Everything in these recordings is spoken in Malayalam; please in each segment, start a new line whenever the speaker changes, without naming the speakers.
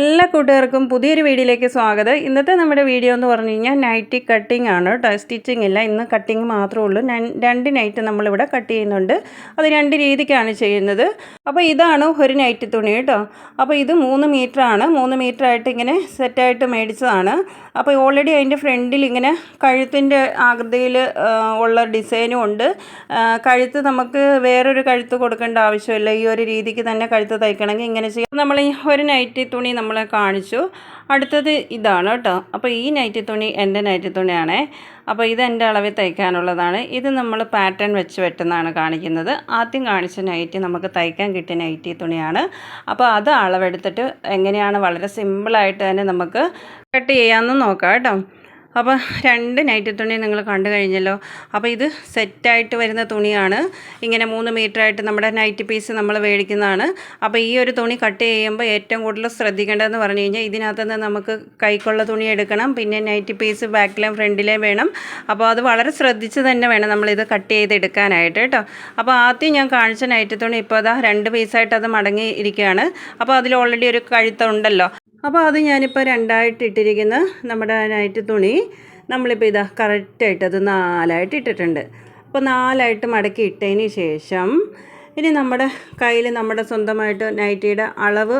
എല്ലാ കൂട്ടുകാർക്കും പുതിയൊരു വീഡിയോയിലേക്ക് സ്വാഗതം. ഇന്നത്തെ നമ്മുടെ വീഡിയോ എന്ന് പറഞ്ഞു കഴിഞ്ഞാൽ നൈറ്റി കട്ടിംഗ് ആണ് കേട്ടോ. സ്റ്റിച്ചിങ് ഇല്ല. ഇന്ന് കട്ടിങ് മാത്രമേ ഉള്ളൂ. രണ്ട് നൈറ്റ് നമ്മളിവിടെ കട്ട് ചെയ്യുന്നുണ്ട്. അത് രണ്ട് രീതിക്കാണ് ചെയ്യുന്നത്. അപ്പോൾ ഇതാണ് ഒരു നൈറ്റ് തുണി കേട്ടോ. അപ്പോൾ ഇത് മൂന്ന് മീറ്ററാണ് മൂന്ന് മീറ്ററായിട്ട് ഇങ്ങനെ സെറ്റായിട്ട് മേടിച്ചതാണ്. അപ്പോൾ ഓൾറെഡി അതിന്റെ ഫ്രണ്ടിൽ ഇങ്ങനെ കഴുത്തിന്റെ ആകൃതിയിൽ ഉള്ള ഡിസൈനും ഉണ്ട്. കഴുത്ത് നമുക്ക് വേറൊരു കഴുത്ത് കൊടുക്കേണ്ട ആവശ്യമില്ല. ഈ ഒരു രീതിക്ക് തന്നെ കഴുത്ത് തയ്ക്കണമെങ്കിൽ ഇങ്ങനെ ചെയ്യാം. നമ്മൾ ഈ ഒരു നൈറ്റി തുണി നമ്മളെ കാണിച്ചു. അടുത്തത് ഇതാണ് കേട്ടോ. അപ്പോൾ ഈ നൈറ്റി തുണി എന്റെ നൈറ്റി തുണിയാണേ. അപ്പോൾ ഇത് എന്റെ അളവിൽ തയ്ക്കാനുള്ളതാണ്. ഇത് നമ്മൾ പാറ്റേൺ വെച്ച് വെട്ടുന്നതാണ് കാണിക്കുന്നത്. ആദ്യം കാണിച്ച നൈറ്റി നമുക്ക് തയ്ക്കാൻ കിട്ടിയ നൈറ്റി തുണിയാണ്. അപ്പോൾ അത് അളവെടുത്തിട്ട് എങ്ങനെയാണ് വളരെ സിമ്പിളായിട്ട് തന്നെ നമുക്ക് കട്ട് ചെയ്യാമെന്ന് നോക്കാം കേട്ടോ. അപ്പോൾ രണ്ട് നൈറ്റി തുണി നിങ്ങൾ കണ്ടു കഴിഞ്ഞല്ലോ. അപ്പോൾ ഇത് സെറ്റായിട്ട് വരുന്ന തുണിയാണ്. ഇങ്ങനെ മൂന്ന് മീറ്ററായിട്ട് നമ്മുടെ നൈറ്റ് പീസ് നമ്മൾ മേടിക്കുന്നതാണ്. അപ്പോൾ ഈ ഒരു തുണി കട്ട് ചെയ്യുമ്പോൾ ഏറ്റവും കൂടുതൽ ശ്രദ്ധിക്കേണ്ടതെന്ന് പറഞ്ഞു കഴിഞ്ഞാൽ ഇതിനകത്ത് നിന്ന് നമുക്ക് കൈക്കുള്ള തുണി എടുക്കണം. പിന്നെ നൈറ്റ് പീസ് ബാക്കിലേയും ഫ്രണ്ടിലേയും വേണം. അപ്പോൾ അത് വളരെ ശ്രദ്ധിച്ച് തന്നെ വേണം നമ്മളിത് കട്ട് ചെയ്ത് എടുക്കാനായിട്ട് കേട്ടോ. അപ്പോൾ ആദ്യം ഞാൻ കാണിച്ച നൈറ്റ് തുണി ഇപ്പോൾ അതാ രണ്ട് പീസായിട്ട് അത് മടങ്ങി ഇരിക്കുകയാണ്. അപ്പോൾ അതിൽ ഓൾറെഡി ഒരു കഴുത്തുണ്ടല്ലോ അപ്പോൾ അത് ഞാനിപ്പോൾ രണ്ടായിട്ട് ഇട്ടിരിക്കുന്ന നമ്മുടെ നൈറ്റ് തുണി നമ്മളിപ്പോൾ ഇതാ കറക്റ്റായിട്ട് അത് നാലായിട്ട് ഇട്ടിട്ടുണ്ട്. അപ്പോൾ നാലായിട്ട് മടക്കി ഇട്ടതിന് ശേഷം ഇനി നമ്മുടെ കയ്യിൽ നമ്മുടെ സ്വന്തമായിട്ട് നൈറ്റിയുടെ അളവ്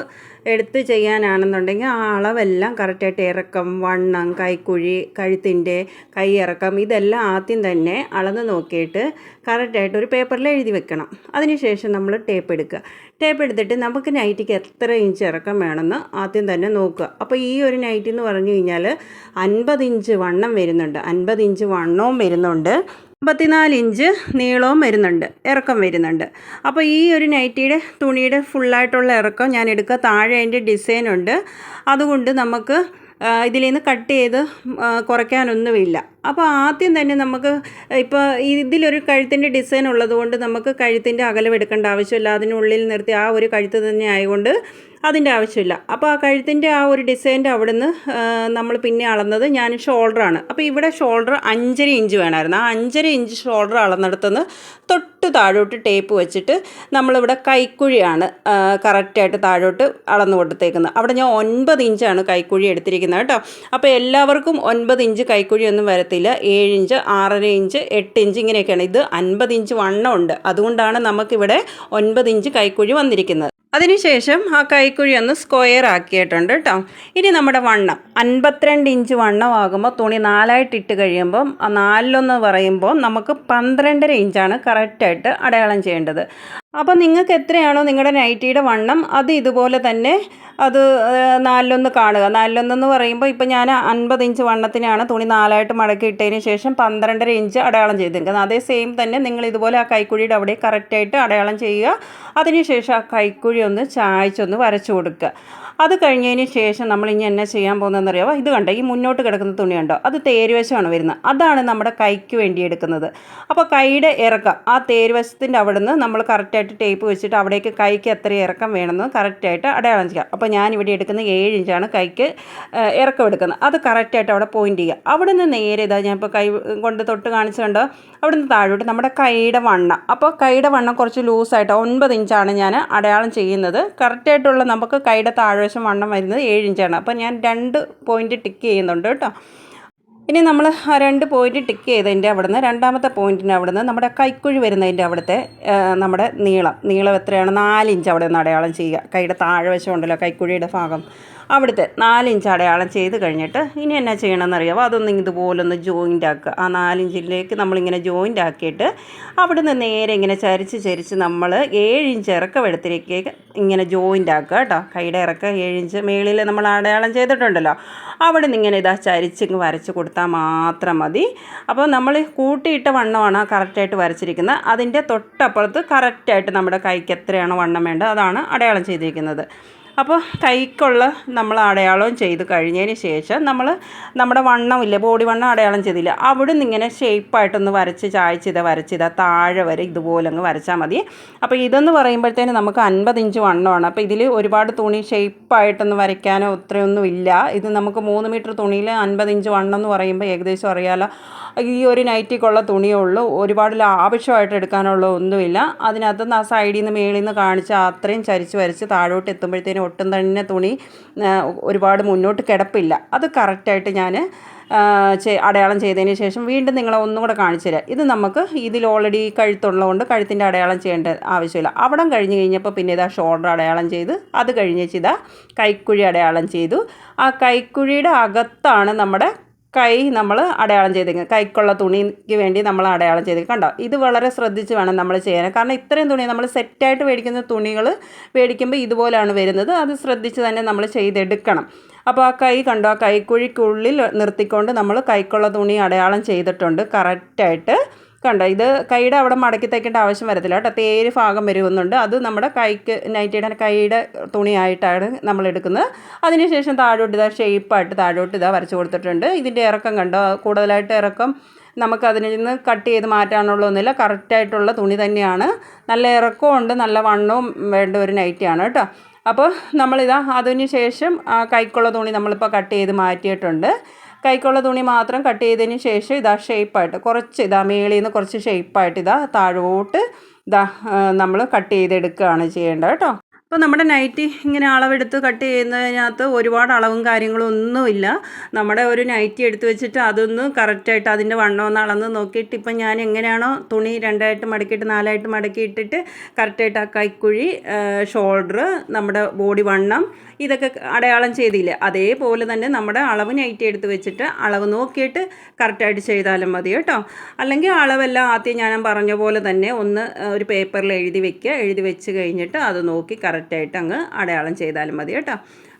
എടുത്ത് ചെയ്യാനാണെന്നുണ്ടെങ്കിൽ ആ അളവെല്ലാം കറക്റ്റായിട്ട് ഇറക്കം വണ്ണം കൈക്കുഴി കഴുത്തിന്റെ കൈ ഇറക്കം ഇതെല്ലാം ആദ്യം തന്നെ അളന്ന് നോക്കിയിട്ട് കറക്റ്റായിട്ട് ഒരു പേപ്പറിൽ എഴുതി വെക്കണം. അതിനുശേഷം നമ്മൾ ടേപ്പ് എടുക്കുക. ടേപ്പ് എടുത്തിട്ട് നമുക്ക് നൈറ്റിക്ക് എത്ര ഇഞ്ച് ഇറക്കം വേണമെന്ന് ആദ്യം തന്നെ നോക്കുക. അപ്പോൾ ഈ ഒരു നൈറ്റി എന്ന് പറഞ്ഞു കഴിഞ്ഞാൽ അൻപത് ഇഞ്ച് വണ്ണം വരുന്നുണ്ട്. അൻപത് ഇഞ്ച് വണ്ണവും വരുന്നുണ്ട്. അമ്പത്തിനാല് ഇഞ്ച് നീളവും വരുന്നുണ്ട് ഇറക്കം വരുന്നുണ്ട്. അപ്പോൾ ഈ ഒരു നൈറ്റിയുടെ തുണിയുടെ ഫുള്ളായിട്ടുള്ള ഇറക്കം ഞാൻ എടുക്കുക. താഴെ അതിന്റെ ഡിസൈൻ ഉണ്ട്. അതുകൊണ്ട് നമുക്ക് ഇതിൽ നിന്ന് കട്ട് ചെയ്ത് കുറയ്ക്കാനൊന്നുമില്ല. അപ്പോൾ ആദ്യം തന്നെ നമുക്ക് ഇപ്പോൾ ഇതിലൊരു കഴുത്തിന്റെ ഡിസൈൻ ഉള്ളതുകൊണ്ട് നമുക്ക് കഴുത്തിന്റെ അകലം എടുക്കേണ്ട ആവശ്യമില്ല. അതിനുള്ളിൽ നിർത്തി ആ ഒരു കഴുത്ത് തന്നെ ആയതുകൊണ്ട് അതിന്റെ ആവശ്യമില്ല. അപ്പോൾ ആ കഴുത്തിന്റെ ആ ഒരു ഡിസൈന്റെ അവിടുന്ന് നമ്മൾ പിന്നെ അളന്നത് ഞാൻ ഷോൾഡറാണ്. അപ്പോൾ ഇവിടെ ഷോൾഡർ അഞ്ചര ഇഞ്ച് വേണമായിരുന്നു. ആ അഞ്ചര ഇഞ്ച് ഷോൾഡർ അളന്നെടുത്തുനിന്ന് തൊട്ട് താഴോട്ട് ടേപ്പ് വെച്ചിട്ട് നമ്മളിവിടെ കൈക്കുഴിയാണ് കറക്റ്റായിട്ട് താഴോട്ട് അളന്നു കൊടുത്തേക്കുന്നത്. അവിടെ ഞാൻ ഒൻപത് ഇഞ്ചാണ് കൈക്കുഴി എടുത്തിരിക്കുന്നത് കേട്ടോ. അപ്പോൾ എല്ലാവർക്കും ഒൻപത് ഇഞ്ച് കൈക്കുഴി ഒന്നും വരത്തില്ല. ഏഴ് ഇഞ്ച് ആറര ഇഞ്ച് എട്ട് ഇഞ്ച് ഇങ്ങനെയൊക്കെയാണ്. ഇത് അൻപത് ഇഞ്ച് വണ്ണമുണ്ട്. അതുകൊണ്ടാണ് നമുക്കിവിടെ ഒൻപത് ഇഞ്ച് കൈക്കുഴി വന്നിരിക്കുന്നത്. അതിനുശേഷം ആ കൈക്കുഴി ഒന്ന് സ്ക്വയർ ആക്കിയിട്ടുണ്ട് കേട്ടോ ഇനി നമ്മുടെ വണ്ണം. അൻപത്തിരണ്ട് ഇഞ്ച് വണ്ണമാകുമ്പോൾ തുണി നാലായിട്ട് ഇട്ട് കഴിയുമ്പം ആ നാലിലൊന്ന് പറയുമ്പോൾ നമുക്ക് പന്ത്രണ്ടര ഇഞ്ചാണ് കറക്റ്റായിട്ട് അടയാളം ചെയ്യേണ്ടത്. അപ്പോൾ നിങ്ങൾക്ക് എത്രയാണോ നിങ്ങളുടെ നൈറ്റിയുടെ വണ്ണം അത് ഇതുപോലെ തന്നെ അത് നാലിലൊന്ന് കാണുക. നാലിലൊന്നെന്ന് പറയുമ്പോൾ ഇപ്പോൾ ഞാൻ അൻപത് ഇഞ്ച് വണ്ണത്തിനാണ് തുണി നാലായിട്ട് മടക്കി ഇട്ടതിന് ശേഷം പന്ത്രണ്ടര ഇഞ്ച് അടയാളം ചെയ്തിരിക്കുന്നത്. അതേ സെയിം തന്നെ നിങ്ങൾ ഇതുപോലെ ആ കൈക്കുഴിയുടെ അവിടെ കറക്റ്റായിട്ട് അടയാളം ചെയ്യുക. അതിനുശേഷം ആ കൈക്കുഴി ഒന്ന് ചായച്ചൊന്ന് വരച്ചു കൊടുക്കുക. അത് കഴിഞ്ഞതിന് ശേഷം നമ്മൾ ഇനി എന്നാ ചെയ്യാൻ പോകുന്നതെന്ന് അറിയാമോ ഇത് കണ്ടോ? ഈ മുന്നോട്ട് കിടക്കുന്ന തുണി കണ്ടോ? അത് തേരുവശമാണ് വരുന്നത്. അതാണ് നമ്മുടെ കൈക്ക് വേണ്ടി എടുക്കുന്നത്. അപ്പോൾ കൈയുടെ ഇറക്കം ആ തേരുവശത്തിന്റെ അവിടുന്ന് നമ്മൾ കറക്റ്റായിട്ട് ടേപ്പ് വെച്ചിട്ട് അവിടേക്ക് കൈക്ക് എത്ര ഇറക്കം വേണമെന്ന് കറക്റ്റായിട്ട് അടയാളം ചെയ്യുക അപ്പോൾ ഞാൻ ഇവിടെ എടുക്കുന്ന ഏഴ് ഇഞ്ചാണ് കൈക്ക് ഇറക്കം എടുക്കുന്നത്. അത് കറക്റ്റായിട്ട് അവിടെ പോയിന്റ് ചെയ്യുക. അവിടെ നിന്ന് നേരെ ഇതാ ഞാൻ ഇപ്പോൾ കൈ കൊണ്ട് തൊട്ട് കാണിച്ചുകൊണ്ട് അവിടെ നിന്ന് താഴോട്ട് നമ്മുടെ കൈയുടെ വണ്ണം. അപ്പോൾ കൈയുടെ വണ്ണം കുറച്ച് ലൂസായിട്ട് ഒൻപത് ഇഞ്ചാണ് ഞാൻ അടയാളം ചെയ്യുന്നത്. കറക്റ്റായിട്ടുള്ള നമുക്ക് കൈയുടെ താഴ്വശം വണ്ണം വരുന്നത് ഏഴ് ഇഞ്ചാണ് അപ്പോൾ ഞാൻ രണ്ട് പോയിന്റ് ടിക്ക് ചെയ്യുന്നുണ്ട് കേട്ടോ. ഇനി നമ്മൾ ആ രണ്ട് പോയിന്റ് ടിക്ക് ചെയ്തതിന്റെ അവിടുന്ന് രണ്ടാമത്തെ പോയിന്റിന്റെ അവിടുന്ന് നമ്മുടെ കൈക്കുഴി വരുന്നതിന്റെ അവിടുത്തെ നമ്മുടെ നീളം. നീളം എത്രയാണ്? നാല് ഇഞ്ച് അവിടെ നിന്ന് അടയാളം ചെയ്യുക. കൈയുടെ താഴെ വശമുണ്ടല്ലോ കൈക്കുഴിയുടെ ഭാഗം. അവിടുത്തെ നാലിഞ്ച് അടയാളം ചെയ്ത് കഴിഞ്ഞിട്ട് ഇനി എന്നാ ചെയ്യണമെന്ന് അറിയാമോ അതൊന്ന് ഇതുപോലൊന്ന് ജോയിന്റ് ആക്കുക. ആ നാലിഞ്ചിലേക്ക് നമ്മളിങ്ങനെ ജോയിന്റ് ആക്കിയിട്ട് അവിടുന്ന് നേരെ ഇങ്ങനെ ചരിച്ച് ചരിച്ച് നമ്മൾ ഏഴിഞ്ച് ഇറക്കം എടുത്തിലേക്ക് ഇങ്ങനെ ജോയിന്റ് ആക്കുക കേട്ടോ. കൈയുടെ ഇറക്കം ഏഴിഞ്ച് മേളിൽ നമ്മൾ അടയാളം ചെയ്തിട്ടുണ്ടല്ലോ. അവിടെ നിന്ന് ഇങ്ങനെ ഇതാ ചരിച്ചിങ്ങ് വരച്ച് കൊടുത്താൽ മാത്രം മതി. അപ്പോൾ നമ്മൾ കൂട്ടിയിട്ട വണ്ണമാണ് കറക്റ്റായിട്ട് വരച്ചിരിക്കുന്നത്. അതിന്റെ തൊട്ടപ്പുറത്ത് കറക്റ്റായിട്ട് നമ്മുടെ കൈക്ക് എത്രയാണോ വണ്ണം വേണ്ടത് അതാണ് അടയാളം ചെയ്തിരിക്കുന്നത്. അപ്പോൾ കൈക്കുള്ള നമ്മൾ അടയാളം ചെയ്ത് കഴിഞ്ഞതിന് ശേഷം നമ്മൾ നമ്മുടെ വണ്ണമില്ലേ ബോഡി വണ്ണം അടയാളം ചെയ്തില്ല. അവിടെ നിന്ന് ഇങ്ങനെ ഷേപ്പായിട്ടൊന്ന് വരച്ച് ചായച്ചിത വരച്ചിത താഴെ വരെ ഇതുപോലെ അങ്ങ് വരച്ചാൽ മതി. അപ്പോൾ ഇതെന്ന് പറയുമ്പോഴത്തേന് നമുക്ക് അൻപത് ഇഞ്ച് വണ്ണമാണ്. അപ്പോൾ ഇതിൽ ഒരുപാട് തുണി ഷേപ്പായിട്ടൊന്ന് വരയ്ക്കാനോ ഇത്രയൊന്നും ഇല്ല. ഇത് നമുക്ക് മൂന്ന് മീറ്റർ തുണിയിൽ അൻപത് ഇഞ്ച് വണ്ണം എന്ന് പറയുമ്പോൾ ഏകദേശം അറിയാലോ. ഈ ഒരു നൈറ്റിക്കുള്ള തുണിയേ ഉള്ളൂ. ഒരുപാട് ലാവശ്യമായിട്ട് എടുക്കാനുള്ള ഒന്നുമില്ല. അതിനകത്ത് സൈഡിൽ നിന്ന് മേളിൽ നിന്ന് കാണിച്ച് അത്രയും ചരിച്ച് വരച്ച് താഴോട്ട് എത്തുമ്പോഴത്തേനും ഒട്ടും തന്നെ തുണി ഒരുപാട് മുന്നോട്ട് കിടപ്പില്ല. അത് കറക്റ്റായിട്ട് ഞാൻ അടയാളം ചെയ്തതിന് ശേഷം വീണ്ടും നിങ്ങളെ ഒന്നും കൂടെ കാണിച്ചു തരാം. ഇത് നമുക്ക് ഇതിൽ ഓൾറെഡി കഴുത്തുള്ളതുകൊണ്ട് കഴുത്തിന്റെ അടയാളം ചെയ്യേണ്ട ആവശ്യമില്ല. അവിടം കഴിഞ്ഞ് കഴിഞ്ഞപ്പോൾ പിന്നെ ഇതാ ഷോൾഡർ അടയാളം ചെയ്ത്. അത് കഴിഞ്ഞ് ഇതാ കൈക്കുഴി അടയാളം ചെയ്തു. ആ കൈക്കുഴിയുടെ അകത്താണ് നമ്മുടെ കൈ നമ്മൾ അടയാളം ചെയ്തേക്കുന്നത് കൈക്കുള്ള തുണിക്ക് വേണ്ടി നമ്മൾ അടയാളം ചെയ്ത് കണ്ടോ? ഇത് വളരെ ശ്രദ്ധിച്ച് വേണം നമ്മൾ ചെയ്യാൻ. കാരണം ഇത്രയും തുണി നമ്മൾ സെറ്റായിട്ട് മേടിക്കുന്ന തുണികൾ മേടിക്കുമ്പോൾ ഇതുപോലെയാണ് വരുന്നത്. അത് ശ്രദ്ധിച്ച് തന്നെ നമ്മൾ ചെയ്തെടുക്കണം. അപ്പോൾ ആ കൈ കണ്ടോ? ആ കൈക്കുഴിക്കുള്ളിൽ നിർത്തിക്കൊണ്ട് നമ്മൾ കൈക്കുള്ള തുണി അടയാളം ചെയ്തിട്ടുണ്ട്. കറക്റ്റായിട്ട് കണ്ടോ ഇത് കൈയുടെ അവിടെ മടക്കി തയ്ക്കേണ്ട ആവശ്യം വരത്തില്ല കേട്ടോ. തേര് ഭാഗം വരുമെന്നുണ്ട് അത് നമ്മുടെ കൈക്ക് നൈറ്റിയുടെ കൈയുടെ തുണിയായിട്ടാണ് നമ്മൾ എടുക്കുന്നത്. അതിനുശേഷം താഴോട്ട് ഇതാ ഷേപ്പായിട്ട് താഴോട്ട് ഇതാ വരച്ച് കൊടുത്തിട്ടുണ്ട്. ഇതിന്റെ ഇറക്കം കണ്ടോ കൂടുതലായിട്ട് ഇറക്കം നമുക്ക് അതിൽ നിന്ന് കട്ട് ചെയ്ത് മാറ്റാനുള്ളതൊന്നുമില്ല കറക്റ്റായിട്ടുള്ള തുണി തന്നെയാണ്. നല്ല ഇറക്കവും ഉണ്ട് നല്ല വണ്ണവും വേണ്ട ഒരു നൈറ്റിയാണ് കേട്ടോ. അപ്പോൾ നമ്മളിതാ അതിന് ശേഷം കൈക്കുള്ള തുണി നമ്മളിപ്പോൾ കട്ട് ചെയ്ത് മാറ്റിയിട്ടുണ്ട്. കൈക്കുള്ള തുണി മാത്രം കട്ട് ചെയ്തതിന് ശേഷം ഇതാ ഷേപ്പായിട്ട് കുറച്ച് ഇതാ മേളിൽ നിന്ന് കുറച്ച് ഷേപ്പായിട്ട് ഇതാ താഴോട്ട് ഇതാ നമ്മൾ കട്ട് ചെയ്തെടുക്കുകയാണ് ചെയ്യേണ്ടത് കേട്ടോ. അപ്പോൾ നമ്മുടെ നൈറ്റി ഇങ്ങനെ അളവെടുത്ത് കട്ട് ചെയ്യുന്നതിനകത്ത് ഒരുപാട് അളവും കാര്യങ്ങളും ഒന്നുമില്ല നമ്മുടെ ഒരു നൈറ്റി എടുത്ത് വെച്ചിട്ട് അതൊന്ന് കറക്റ്റായിട്ട് അതിന്റെ വണ്ണം ഒന്ന് അളന്ന് നോക്കിയിട്ട് ഇപ്പം ഞാൻ എങ്ങനെയാണോ തുണി രണ്ടായിട്ട് മടക്കിയിട്ട് നാലായിട്ട് മടക്കിയിട്ടിട്ട് കറക്റ്റായിട്ട് ആ കൈക്കുഴി ഷോൾഡർ നമ്മുടെ ബോഡി വണ്ണം ഇതൊക്കെ അടയാളം ചെയ്തില്ല? അതേപോലെ തന്നെ നമ്മുടെ അളവ് നൈറ്റ് എടുത്ത് വെച്ചിട്ട് അളവ് നോക്കിയിട്ട് കറക്റ്റായിട്ട് ചെയ്താലും മതി കേട്ടോ. അല്ലെങ്കിൽ അളവെല്ലാം ആദ്യം ഞാൻ പറഞ്ഞ പോലെ തന്നെ ഒന്ന് ഒരു പേപ്പറിൽ എഴുതി വെക്കുക. എഴുതി വെച്ച് കഴിഞ്ഞിട്ട് അത് നോക്കി കറക്റ്റായിട്ട് അങ്ങ് അടയാളം ചെയ്താലും മതി കേട്ടോ.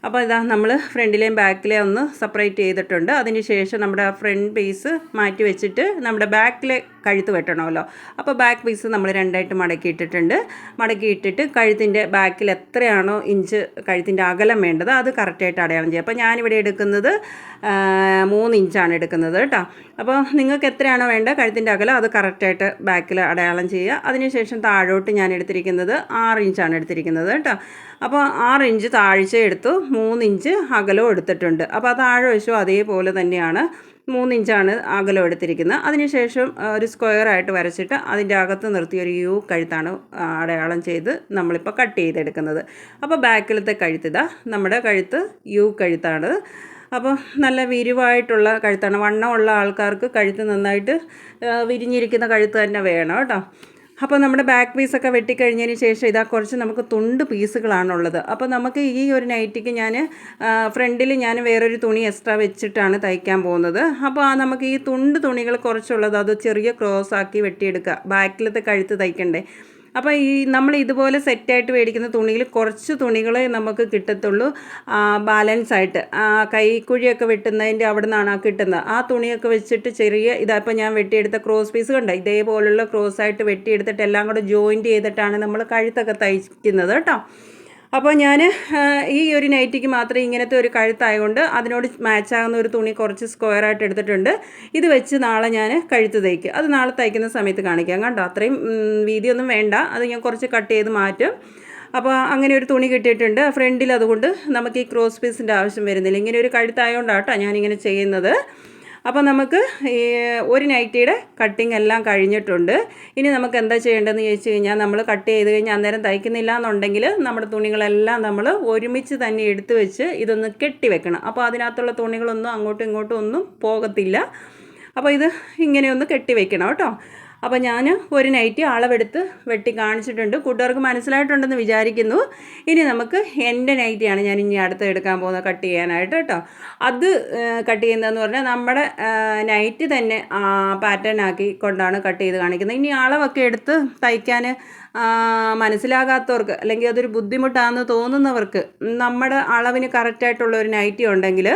അപ്പോൾ ഇതാ നമ്മൾ ഫ്രണ്ടിലെയും ബാക്കിലെയും ഒന്ന് സെപ്പറേറ്റ് ചെയ്തിട്ടുണ്ട്. അതിന് ശേഷം നമ്മുടെ ഫ്രണ്ട് പീസ് മാറ്റി വെച്ചിട്ട് നമ്മുടെ ബാക്കിലെ കഴുത്ത് വെട്ടണമല്ലോ. അപ്പോൾ ബാക്ക് പീസ് നമ്മൾ രണ്ടായിട്ട് മടക്കി ഇട്ടിട്ടുണ്ട് മടക്കി ഇട്ടിട്ട് കഴുത്തിന്റെ ബാക്കിൽ എത്രയാണോ ഇഞ്ച് കഴുത്തിന്റെ അകലം വേണ്ടത് അത് കറക്റ്റായിട്ട് അടയാളം ചെയ്യുക. അപ്പോൾ ഞാനിവിടെ എടുക്കുന്നത് മൂന്ന് ഇഞ്ചാണ് എടുക്കുന്നത് കേട്ടോ. അപ്പോൾ നിങ്ങൾക്ക് എത്രയാണോ വേണ്ടത് കഴുത്തിന്റെ അകലം അത് കറക്റ്റായിട്ട് ബാക്കിൽ അടയാളം ചെയ്യുക. അതിനുശേഷം താഴോട്ട് ഞാൻ എടുത്തിരിക്കുന്നത് ആറ് ഇഞ്ചാണ് എടുത്തിരിക്കുന്നത് കേട്ടോ. അപ്പോൾ ആറ് ഇഞ്ച് താഴ്ച എടുത്തു മൂന്നിഞ്ച് അകലവും എടുത്തിട്ടുണ്ട്. അപ്പോൾ താഴെ വശവും അതേപോലെ തന്നെയാണ് മൂന്നിഞ്ചാണ് അകലം എടുത്തിരിക്കുന്നത്. അതിനുശേഷം ഒരു സ്ക്വയറായിട്ട് വരച്ചിട്ട് അതിന്റെ അകത്ത് നിർത്തി ഒരു യു കഴുത്താണ് അടയാളം ചെയ്ത് നമ്മളിപ്പോൾ കട്ട് ചെയ്തെടുക്കുന്നത്. അപ്പോൾ ബാക്കിലത്തെ കഴുത്തിതാ നമ്മുടെ കഴുത്ത് യു കഴുത്താണ്. അപ്പോൾ നല്ല വിരിവായിട്ടുള്ള കഴുത്താണ്. വണ്ണമുള്ള ആൾക്കാർക്ക് കഴുത്ത് നന്നായിട്ട് വിരിഞ്ഞിരിക്കുന്ന കഴുത്ത് തന്നെ വേണം കേട്ടോ. അപ്പോൾ നമ്മുടെ ബാക്ക് പീസൊക്കെ വെട്ടിക്കഴിഞ്ഞതിന് ശേഷം ഇതാ കുറച്ച് നമുക്ക് തുണ്ട് പീസുകളാണുള്ളത്. അപ്പോൾ നമുക്ക് ഈ ഒരു നൈറ്റിക്ക് ഞാൻ ഫ്രണ്ടിൽ ഞാൻ വേറൊരു തുണി എക്സ്ട്രാ വെച്ചിട്ടാണ് തയ്ക്കാൻ പോകുന്നത്. അപ്പോൾ ആ നമുക്ക് ഈ തുണ്ട് തുണികൾ കുറച്ചുള്ളത് അത് ചെറിയ ക്രോസ് ആക്കി വെട്ടിയെടുക്കുക. ബാക്കിലത്തെ കഴുത്ത് തയ്ക്കണ്ടേ? അപ്പോൾ ഈ നമ്മൾ ഇതുപോലെ സെറ്റായിട്ട് മേടിക്കുന്ന തുണിയിൽ കുറച്ച് തുണികളെ നമുക്ക് കിട്ടത്തുള്ളൂ ബാലൻസ് ആയിട്ട്. കൈക്കുഴിയൊക്കെ വെട്ടുന്നതിന്റെ അവിടെ നിന്നാണ് ആ കിട്ടുന്നത്. ആ തുണിയൊക്കെ വെച്ചിട്ട് ചെറിയ ഇതായപ്പോൾ ഞാൻ വെട്ടിയെടുത്ത ക്രോസ് പീസ് കണ്ട? ഇതേപോലുള്ള ക്രോസ് ആയിട്ട് വെട്ടിയെടുത്തിട്ട് എല്ലാം കൂടെ ജോയിന്റ് ചെയ്തിട്ടാണ് നമ്മൾ കഴുത്തൊക്കെ തയ്ക്കുന്നത് കേട്ടോ. അപ്പോൾ ഞാൻ ഈ ഒരു നൈറ്റിക്ക് മാത്രമേ ഇങ്ങനത്തെ ഒരു കഴുത്തായതുകൊണ്ട് അതിനോട് മാച്ചാകുന്ന ഒരു തുണി കുറച്ച് സ്ക്വയറായിട്ട് എടുത്തിട്ടുണ്ട്. ഇത് വെച്ച് നാളെ ഞാൻ കഴുത്ത് തയ്ക്കും. അത് നാളെ തയ്ക്കുന്ന സമയത്ത് കാണിക്കാം കണ്ടോ? അത്രയും വീതിയൊന്നും വേണ്ട. അത് ഞാൻ കുറച്ച് കട്ട് ചെയ്ത് മാറ്റും. അപ്പോൾ അങ്ങനെ ഒരു തുണി കിട്ടിയിട്ടുണ്ട്. ഫ്രണ്ടിൽ അതുകൊണ്ട് നമുക്ക് ഈ ക്രോസ് പീസിന്റെ ആവശ്യം വരുന്നില്ല. ഇങ്ങനെ ഒരു കഴുത്തായതുകൊണ്ടാട്ടോ ഞാനിങ്ങനെ ചെയ്യുന്നത്. അപ്പോൾ നമുക്ക് ഈ ഒരു നൈറ്റിയുടെ കട്ടിങ് എല്ലാം കഴിഞ്ഞിട്ടുണ്ട്. ഇനി നമുക്ക് എന്താ ചെയ്യേണ്ടതെന്ന് ചോദിച്ചു കഴിഞ്ഞാൽ നമ്മൾ കട്ട് ചെയ്ത് കഴിഞ്ഞാൽ അന്നേരം തയ്ക്കുന്നില്ല എന്നുണ്ടെങ്കിൽ നമ്മുടെ തുണികളെല്ലാം നമ്മൾ ഒരുമിച്ച് തന്നെ എടുത്തു വെച്ച് ഇതൊന്ന് കെട്ടി വെക്കണം. അപ്പോൾ അതിനകത്തുള്ള തുണികളൊന്നും അങ്ങോട്ടും ഇങ്ങോട്ടും ഒന്നും പോകത്തില്ല. അപ്പോൾ ഇത് ഇങ്ങനെയൊന്ന് കെട്ടി വെക്കണം കേട്ടോ. അപ്പോൾ ഞാൻ ഒരു നൈറ്റി അളവെടുത്ത് വെട്ടി കാണിച്ചിട്ടുണ്ട്. കൂട്ടുകാർക്ക് മനസ്സിലായിട്ടുണ്ടെന്ന് വിചാരിക്കുന്നു. ഇനി നമുക്ക് എന്റെ നൈറ്റിയാണ് ഞാൻ ഇനി അടുത്ത് എടുക്കാൻ പോകുന്നത് കട്ട് ചെയ്യാനായിട്ട് കേട്ടോ അത് കട്ട് ചെയ്യുന്നതെന്ന് പറഞ്ഞാൽ നമ്മുടെ നൈറ്റ് തന്നെ പാറ്റേൺ ആക്കി കൊണ്ടാണ് കട്ട് ചെയ്ത് കാണിക്കുന്നത്. ഇനി അളവൊക്കെ എടുത്ത് തയ്ക്കാൻ മനസ്സിലാകാത്തവർക്ക് അല്ലെങ്കിൽ അതൊരു ബുദ്ധിമുട്ടാണെന്ന് തോന്നുന്നവർക്ക് നമ്മുടെ അളവിന് കറക്റ്റായിട്ടുള്ള ഒരു നൈറ്റി ഉണ്ടെങ്കിൽ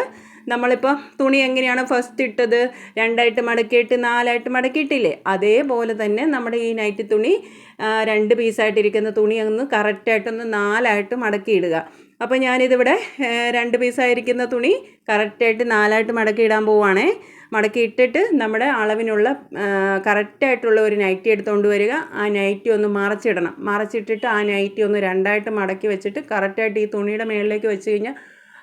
നമ്മളിപ്പോൾ തുണി എങ്ങനെയാണ് ഫസ്റ്റ് ഇട്ടത്? രണ്ടായിട്ട് മടക്കിയിട്ട് നാലായിട്ട് മടക്കിയിട്ടില്ലേ? അതേപോലെ തന്നെ നമ്മുടെ ഈ നൈറ്റ് തുണി രണ്ട് പീസായിട്ടിരിക്കുന്ന തുണി ഒന്ന് കറക്റ്റായിട്ടൊന്ന് നാലായിട്ട് മടക്കിയിടുക. അപ്പോൾ ഞാനിതിവിടെ രണ്ട് പീസായിരിക്കുന്ന തുണി കറക്റ്റായിട്ട് നാലായിട്ട് മടക്കി ഇടാൻ പോവുകയാണേ മടക്കി ഇട്ടിട്ട് നമ്മുടെ അളവിനുള്ള കറക്റ്റായിട്ടുള്ള ഒരു നൈറ്റി എടുത്തുകൊണ്ട് വരിക. ആ നൈറ്റി ഒന്ന് മറച്ചിടണം. മറച്ചിട്ടിട്ട് ആ നൈറ്റി ഒന്ന് രണ്ടായിട്ട് മടക്കി വെച്ചിട്ട് കറക്റ്റായിട്ട് ഈ തുണിയുടെ മുകളിലേക്ക് വെച്ച് കഴിഞ്ഞാൽ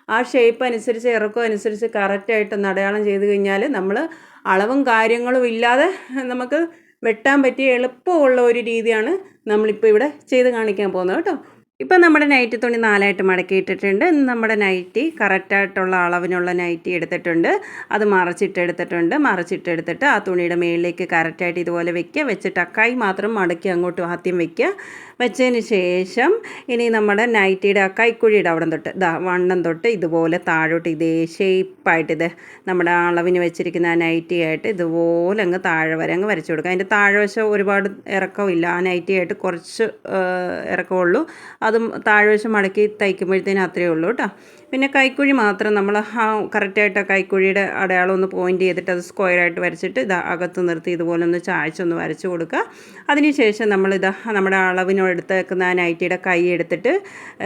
ആ ഷേപ്പ് അനുസരിച്ച് ഇറക്കം അനുസരിച്ച് കറക്റ്റായിട്ട് നടയാളം ചെയ്ത് കഴിഞ്ഞാൽ നമ്മൾ അളവും കാര്യങ്ങളും ഇല്ലാതെ നമുക്ക് വെട്ടാൻ പറ്റിയ എളുപ്പമുള്ള ഒരു രീതിയാണ് നമ്മളിപ്പോൾ ഇവിടെ ചെയ്ത് കാണിക്കാൻ പോകുന്നത് കേട്ടോ. ഇപ്പം നമ്മുടെ നൈറ്റി തുണി നാലായിട്ട് മടക്കി ഇട്ടിട്ടുണ്ട്. നമ്മുടെ നൈറ്റി കറക്റ്റായിട്ടുള്ള അളവിനുള്ള നൈറ്റി എടുത്തിട്ടുണ്ട്. അത് മറച്ചിട്ടെടുത്തിട്ടുണ്ട് മറച്ചിട്ടെടുത്തിട്ട് ആ തുണിയുടെ മേളിലേക്ക് കറക്റ്റായിട്ട് ഇതുപോലെ വെക്കുക. വെച്ചിട്ട് ടക്കായി മാത്രം മടക്കി അങ്ങോട്ടും ആദ്യം വെക്കുക. വെച്ചതിന് ശേഷം ഇനി നമ്മുടെ നൈറ്റിയുടെ ആ കൈക്കുഴിയുടെ അവിടെ തൊട്ട് ഇതാ വണ്ണം തൊട്ട് ഇതുപോലെ താഴോട്ട് ഇതേ ഷേപ്പായിട്ട് ഇത് നമ്മുടെ അളവിന് വെച്ചിരിക്കുന്ന ആ നൈറ്റി ആയിട്ട് ഇതുപോലെ അങ്ങ് താഴെ വരെ അങ്ങ് വരച്ചു കൊടുക്കുക. അതിന്റെ താഴ്വശം ഒരുപാട് ഇറക്കമില്ല ആ നൈറ്റിയായിട്ട് കുറച്ച് ഇറക്കമുള്ളൂ അതും താഴ്വശം മടക്കി തയ്ക്കുമ്പോഴത്തേനും അത്രയേ ഉള്ളൂ കേട്ടോ. പിന്നെ കൈക്കുഴി മാത്രം നമ്മൾ ആ കറക്റ്റായിട്ട് ആ കൈക്കുഴിയുടെ അടയാളം ഒന്ന് പോയിന്റ് ചെയ്തിട്ട് അത് സ്ക്വയറായിട്ട് വരച്ചിട്ട് ഇത് അകത്ത് നിർത്തി ഇതുപോലെ ഒന്ന് ചായച്ചൊന്ന് വരച്ച് കൊടുക്കുക. അതിനുശേഷം നമ്മളിത് നമ്മുടെ അളവിനോടുത്തേക്കുന്ന ആ നൈറ്റിയുടെ കൈ എടുത്തിട്ട്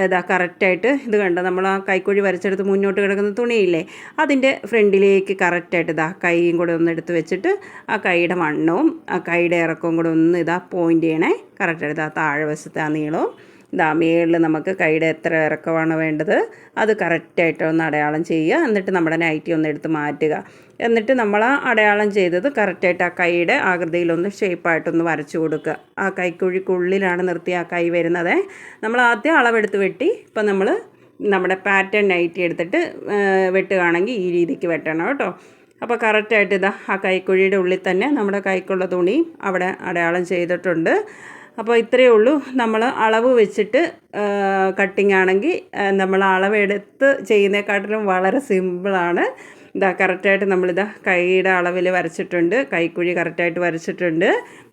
ഇതാ കറക്റ്റായിട്ട് ഇത് കണ്ട? നമ്മൾ ആ കൈക്കുഴി വരച്ചെടുത്ത് മുന്നോട്ട് കിടക്കുന്ന തുണിയില്ലേ? അതിന്റെ ഫ്രണ്ടിലേക്ക് കറക്റ്റായിട്ട് ഇതാ കൈയും കൂടെ ഒന്ന് എടുത്ത് വെച്ചിട്ട് ആ കൈയുടെ വണ്ണവും ആ കൈയുടെ ഇറക്കവും കൂടെ ഒന്ന് ഇതാ പോയിന്റ് ചെയ്യണേ. കറക്റ്റായിട്ട് ഇതാ താഴെ വശത്തെ ആ നീളവും ഇതാ മേളിൽ നമുക്ക് കൈയുടെ എത്ര ഇറക്കമാണ് വേണ്ടത് അത് കറക്റ്റായിട്ട് ഒന്ന് അടയാളം ചെയ്യുക. എന്നിട്ട് നമ്മുടെ നൈറ്റി ഒന്ന് എടുത്ത് മാറ്റുക. എന്നിട്ട് നമ്മൾ ആ അടയാളം ചെയ്തത് കറക്റ്റായിട്ട് ആ കൈയുടെ ആകൃതിയിലൊന്ന് ഷേപ്പായിട്ടൊന്ന് വരച്ചു കൊടുക്കുക. ആ കൈക്കുഴിക്കുള്ളിലാണ് നിർത്തി ആ കൈ വരുന്നത്. നമ്മൾ ആദ്യം അളവെടുത്ത് വെട്ടി ഇപ്പം നമ്മൾ നമ്മുടെ പാറ്റേൺ നൈറ്റി എടുത്തിട്ട് വെട്ടുകയാണെങ്കിൽ ഈ രീതിക്ക് വെട്ടണം കേട്ടോ. അപ്പോൾ കറക്റ്റായിട്ട് ഇതാ ആ കൈക്കുഴിയുടെ ഉള്ളിൽ തന്നെ നമ്മുടെ കൈക്കുള്ള തുണി അവിടെ അടയാളം ചെയ്തിട്ടുണ്ട്. അപ്പോൾ ഇത്രയേ ഉള്ളൂ. നമ്മൾ അളവ് വെച്ചിട്ട് കട്ടിംഗ് ആണെങ്കിൽ നമ്മൾ അളവെടുത്ത് ചെയ്യുന്നതിനെക്കാട്ടിലും വളരെ സിമ്പിളാണ് ഇതാ കറക്റ്റായിട്ട് നമ്മളിതാ കൈയുടെ അളവിൽ വരച്ചിട്ടുണ്ട്. കൈക്കുഴി കറക്റ്റായിട്ട് വരച്ചിട്ടുണ്ട്.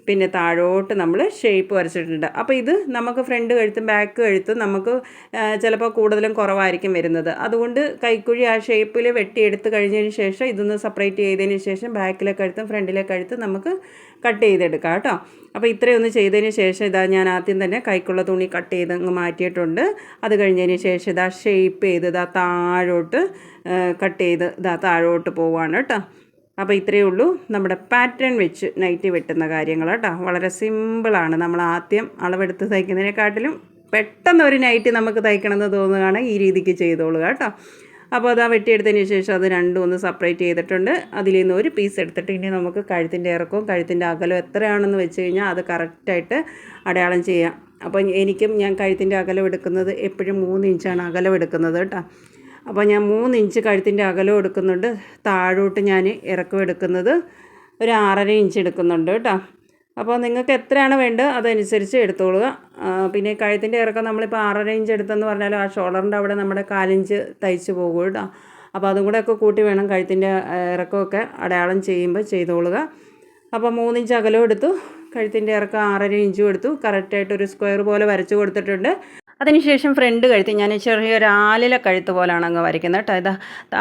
പിന്നെ താഴോട്ട് നമ്മൾ ഷേപ്പ് വരച്ചിട്ടുണ്ട്. അപ്പോൾ ഇത് നമുക്ക് ഫ്രണ്ട് കഴുത്തും ബാക്ക് കഴുത്തും നമുക്ക് ചിലപ്പോൾ കൂടുതലും കുറവായിരിക്കും വരുന്നത്. അതുകൊണ്ട് കൈക്കുഴി ആ ഷേപ്പിൽ വെട്ടിയെടുത്ത് കഴിഞ്ഞതിന് ശേഷം ഇതൊന്ന് സെപ്പറേറ്റ് ചെയ്തതിന് ശേഷം ബാക്കിലെ കഴുത്തും ഫ്രണ്ടിലെ കഴുത്തും നമുക്ക് കട്ട് ചെയ്തെടുക്കാം കേട്ടോ. അപ്പോൾ ഇത്രയൊന്ന് ചെയ്തതിന് ശേഷം ഇതാ ഞാൻ ആദ്യം തന്നെ കൈക്കുള്ള തുണി കട്ട് ചെയ്ത് അങ്ങ് മാറ്റിയിട്ടുണ്ട്. അത് കഴിഞ്ഞതിന് ശേഷം ഇതാ ഷേപ്പ് ചെയ്ത് ഇതാ താഴോട്ട് കട്ട് ചെയ്ത് ഇതാ താഴോട്ട് പോവുകയാണ് കേട്ടോ. അപ്പോൾ ഇത്രയേ ഉള്ളൂ. നമ്മുടെ പാറ്റേൺ വെച്ച് നൈറ്റി വെട്ടുന്ന കാര്യങ്ങൾ കേട്ടോ. വളരെ സിമ്പിളാണ് നമ്മൾ ആദ്യം അളവെടുത്ത് തയ്ക്കുന്നതിനെക്കാട്ടിലും പെട്ടെന്ന് ഒരു നൈറ്റ് നമുക്ക് തയ്ക്കണമെന്ന് തോന്നുകയാണ് ഈ രീതിക്ക് ചെയ്തോളൂ കേട്ടോ. അപ്പോൾ അത് ആ വെട്ടിയെടുത്തതിന് ശേഷം അത് രണ്ടും ഒന്ന് സെപ്പറേറ്റ് ചെയ്തിട്ടുണ്ട്. അതിൽ നിന്ന് ഒരു പീസ് എടുത്തിട്ട് ഇനി നമുക്ക് കഴുത്തിന്റെ ഇറക്കവും കഴുത്തിന്റെ അകലവും എത്രയാണെന്ന് വെച്ച് കഴിഞ്ഞാൽ അത് കറക്റ്റായിട്ട് അടയാളം ചെയ്യാം. അപ്പോൾ എനിക്കും ഞാൻ കഴുത്തിന്റെ അകലം എടുക്കുന്നത് എപ്പോഴും മൂന്ന് ഇഞ്ചാണ് അകലം എടുക്കുന്നത് കേട്ടോ. അപ്പോൾ ഞാൻ മൂന്ന് ഇഞ്ച് കഴുത്തിന്റെ അകലം എടുക്കുന്നുണ്ട്. താഴോട്ട് ഞാൻ ഇറക്കം എടുക്കുന്നത് ഒരു ആറര ഇഞ്ച് എടുക്കുന്നുണ്ട് കേട്ടോ. അപ്പോൾ നിങ്ങൾക്ക് എത്രയാണ് വേണ്ടത് അതനുസരിച്ച് എടുത്തോളുക. പിന്നെ കഴുത്തിന്റെ ഇറക്കം നമ്മളിപ്പോൾ ആറര ഇഞ്ച് എടുത്തെന്ന് പറഞ്ഞാൽ ആ ഷോളറിന്റെ അവിടെ നമ്മുടെ കാലിഞ്ച് തയ്ച്ച് പോകും കേട്ടോ. അപ്പോൾ അതും കൂടെ ഒക്കെ കൂട്ടി വേണം കഴുത്തിന്റെ ഇറക്കമൊക്കെ അടയാളം ചെയ്യുമ്പോൾ ചെയ്തോളുക. അപ്പോൾ മൂന്നിഞ്ച് അകലം എടുത്തു. കഴുത്തിന്റെ ഇറക്കം ആറര ഇഞ്ചും എടുത്തു. കറക്റ്റായിട്ട് ഒരു സ്ക്വയർ പോലെ വരച്ച് കൊടുത്തിട്ടുണ്ട്. അതിനുശേഷം ഫ്രണ്ട് കഴുത്ത്. ഞാൻ ചെറിയൊരു ആലില കഴുത്ത് പോലാണ് അങ്ങ് വരയ്ക്കുന്നത് കേട്ടോ. ഇതാ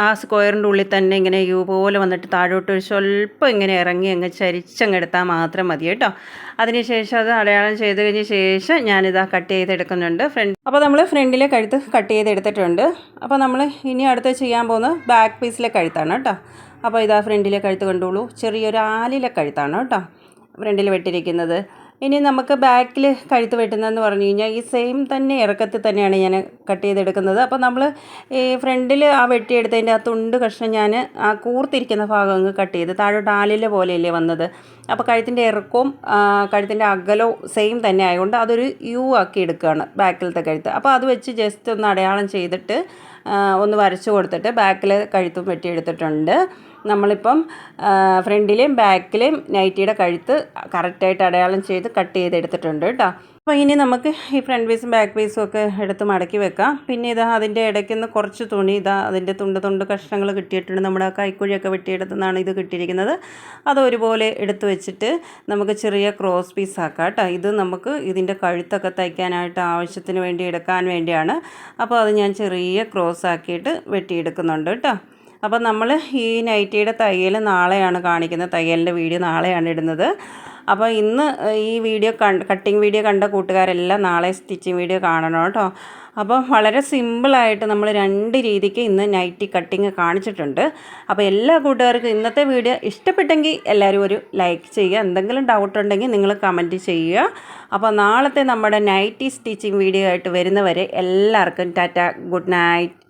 ആ സ്ക്വയറിന്റെ ഉള്ളിൽ തന്നെ ഇങ്ങനെ യു പോലെ വന്നിട്ട് താഴോട്ട് ഒരു സ്വല്പം ഇങ്ങനെ ഇറങ്ങി അങ്ങ് ചരിച്ചങ്ങ് എടുത്താൽ മാത്രം മതി കേട്ടോ. അതിനുശേഷം അത് അടയാളം ചെയ്ത് കഴിഞ്ഞ ശേഷം ഞാനിതാ കട്ട് ചെയ്തെടുക്കുന്നുണ്ട്. ഫ്രണ്ട് അപ്പോൾ നമ്മൾ ഫ്രണ്ടിലെ കഴുത്ത് കട്ട് ചെയ്തെടുത്തിട്ടുണ്ട്. അപ്പോൾ നമ്മൾ ഇനി അടുത്ത് ചെയ്യാൻ പോകുന്നത് ബാക്ക് പീസിലെ കഴുത്താണ് കേട്ടോ. അപ്പോൾ ഇതാ ഫ്രണ്ടിലെ കഴുത്ത് കണ്ടോളൂ ചെറിയൊരു ആലിലെ കഴുത്താണ് കേട്ടോ. ഫ്രണ്ടിൽ വെട്ടിരിക്കുന്നത്. ഇനി നമുക്ക് ബാക്കിൽ കഴുത്ത് വെട്ടുന്നതെന്ന് പറഞ്ഞു കഴിഞ്ഞാൽ ഈ സെയിം തന്നെ ഇറക്കത്തിൽ തന്നെയാണ് ഞാൻ കട്ട് ചെയ്തെടുക്കുന്നത്. അപ്പോൾ നമ്മൾ ഈ ഫ്രണ്ടിൽ ആ വെട്ടിയെടുത്തതിന്റെ ആ തുണ്ട് കഷ്ണം ഞാൻ ആ കൂർത്തിരിക്കുന്ന ഭാഗം അങ്ങ് കട്ട് ചെയ്ത് താഴോട്ട് ആലിലെ പോലെയല്ലേ വന്നത്. അപ്പോൾ കഴുത്തിന്റെ ഇറക്കവും കഴുത്തിന്റെ അകലവും സെയിം തന്നെ ആയതുകൊണ്ട് അതൊരു യു ആക്കി എടുക്കുകയാണ് ബാക്കിലത്തെ കഴുത്ത്. അപ്പോൾ അത് വെച്ച് ജസ്റ്റ് ഒന്ന് അടയാളം ചെയ്തിട്ട് ഒന്ന് വരച്ചു കൊടുത്തിട്ട് ബാക്കിൽ കഴുത്തും വെട്ടിയെടുത്തിട്ടുണ്ട്. നമ്മളിപ്പം ഫ്രണ്ടിലെയും ബാക്കിലെയും നൈറ്റിയുടെ കഴുത്ത് കറക്റ്റായിട്ട് അടയാളം ചെയ്ത് കട്ട് ചെയ്തെടുത്തിട്ടുണ്ട് കേട്ടോ. അപ്പോൾ ഇനി നമുക്ക് ഈ ഫ്രണ്ട് പീസും ബാക്ക് പീസും ഒക്കെ എടുത്ത് മടക്കി വെക്കാം. പിന്നെ ഇതാ അതിന്റെ ഇടയ്ക്ക് നിന്ന് കുറച്ച് തുണി ഇതാ അതിന്റെ തുണ്ട് തുണ്ട് കഷ്ണങ്ങൾ കിട്ടിയിട്ടുണ്ട്. നമ്മുടെ കൈക്കുഴിയൊക്കെ വെട്ടിയെടുത്തുനിന്നാണ് ഇത് കിട്ടിയിരിക്കുന്നത്. അത് ഒരുപോലെ എടുത്ത് വെച്ചിട്ട് നമുക്ക് ചെറിയ ക്രോസ് പീസ് ആക്കാം കേട്ടോ. ഇത് നമുക്ക് ഇതിന്റെ കഴുത്തൊക്കെ തയ്ക്കാനായിട്ട് ആവശ്യത്തിന് വേണ്ടി എടുക്കാൻ വേണ്ടിയാണ്. അപ്പോൾ അത് ഞാൻ ചെറിയ ക്രോസ് ആക്കിയിട്ട് വെട്ടിയെടുക്കുന്നുണ്ട് കേട്ടോ. അപ്പോൾ നമ്മൾ ഈ നൈറ്റിയുടെ തയ്യൽ നാളെയാണ് കാണിക്കുന്നത്. തയ്യലിന്റെ വീഡിയോ നാളെയാണ് ഇടുന്നത്. അപ്പോൾ ഇന്ന് ഈ വീഡിയോ കട്ടിങ് വീഡിയോ കണ്ട കൂട്ടുകാരെല്ലാം നാളെ സ്റ്റിച്ചിങ് വീഡിയോ കാണണം കേട്ടോ. അപ്പോൾ വളരെ സിമ്പിളായിട്ട് നമ്മൾ രണ്ട് രീതിക്ക് ഇന്ന് നൈറ്റി കട്ടിങ് കാണിച്ചിട്ടുണ്ട്. അപ്പോൾ എല്ലാ കൂട്ടുകാർക്കും ഇന്നത്തെ വീഡിയോ ഇഷ്ടപ്പെട്ടെങ്കിൽ എല്ലാവരും ഒരു ലൈക്ക് ചെയ്യുക. എന്തെങ്കിലും ഡൗട്ട് ഉണ്ടെങ്കിൽ നിങ്ങൾ കമന്റ് ചെയ്യുക. അപ്പോൾ നാളത്തെ നമ്മുടെ നൈറ്റി സ്റ്റിച്ചിങ് വീഡിയോ ആയിട്ട് വരുന്നവരെ എല്ലാവർക്കും ടാറ്റ ഗുഡ് നൈറ്റ്.